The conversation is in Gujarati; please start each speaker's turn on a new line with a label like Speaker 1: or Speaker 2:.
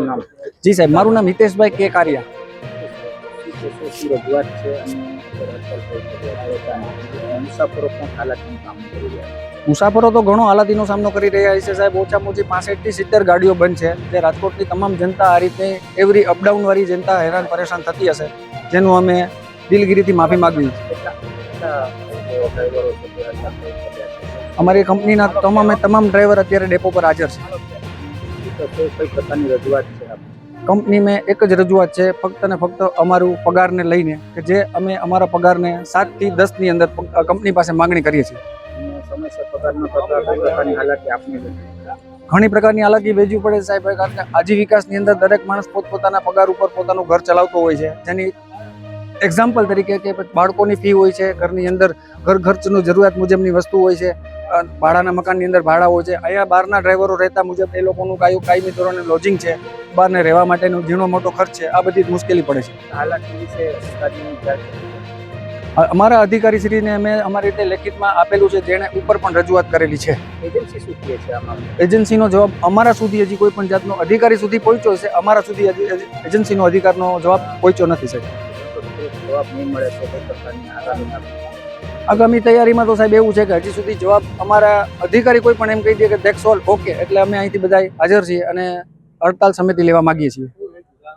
Speaker 1: આપનું નામ.
Speaker 2: જી સાહેબ, મારું નામ હિતેશભાઈ કે કારિયા.
Speaker 1: મુસાફરો
Speaker 2: તો ઘણો હાલાતીનો સામનો કરી રહ્યા છે સાહેબ. ઓછામાં ઓછી પાસઠથી સિત્તેર ગાડીઓ બંધ છે. જે રાજકોટની તમામ જનતા આ રીતે એવરી અપડાઉન વાળી જનતા હેરાન પરેશાન થતી હશે, જેનું અમે દિલગીરીથી માફી માંગવી અમારી કંપનીના તમામે તમામ ડ્રાઈવર અત્યારે ડેપો પર હાજર છે.
Speaker 1: કઈ પ્રકારની રજૂઆત છે
Speaker 2: કંપની મેં એક જ રજૂઆત છે ફક્ત ને ફક્ત અમારું પગારને લઈને કે જે અમે અમારા પગારને સાતથી દસની અંદર કંપની પાસે માંગણી કરીએ છીએ. ઘણી પ્રકારની હાલાકી વેચવી પડે સાહેબ કારણ કે આજીવિકાસની અંદર દરેક માણસ પોતપોતાના પગાર ઉપર પોતાનું ઘર ચલાવતો હોય છે. જેની એક્ઝામ્પલ તરીકે કે બાળકોની ફી હોય છે ઘરની અંદર ઘર ખર્ચનું જરૂરિયાત મુજબની વસ્તુ હોય છે. ભાડાના મકાનની અંદર ભાડાઓ છે. અહીંયા બહારના ડ્રાઈવરો રહેતા મુજબ એ લોકોનું કાયું કાયમી ધોરણે લોજિંગ છે. બહારને રહેવા માટેનો ઝીણો મોટો ખર્ચ છે. આ બધી મુશ્કેલી પડે છે.
Speaker 1: અમારા અધિકારી શ્રીને છે?
Speaker 2: અમે અમારી રીતે લેખિતમાં આપેલું છે જેણે ઉપર પણ રજૂઆત કરેલી છે.
Speaker 1: એજન્સી શું કહે છે
Speaker 2: એજન્સીનો જવાબ અમારા સુધી હજી કોઈ પણ જાતનો અધિકારી સુધી પહોંચ્યો છે. અમારા સુધી હજી એજ- એજન્સીનો અધિકારનો જવાબ પહોંચ્યો નથી સાહેબ.
Speaker 1: જવાબ નહીં મળે તો કઈ પ્રકારની આગામી આપની?
Speaker 2: આગામી તૈયારીમાં તો સાહેબ એવું છે કે હજી સુધી જવાબ અમારા અધિકારી કોઈ પણ એમ કહી દે કે દેટ્સ ઓલ ઓકે એટલે અમે અહીંથી બધા હાજર છીએ અને હડતાલ સમિતિ લેવા માંગીએ છીએ.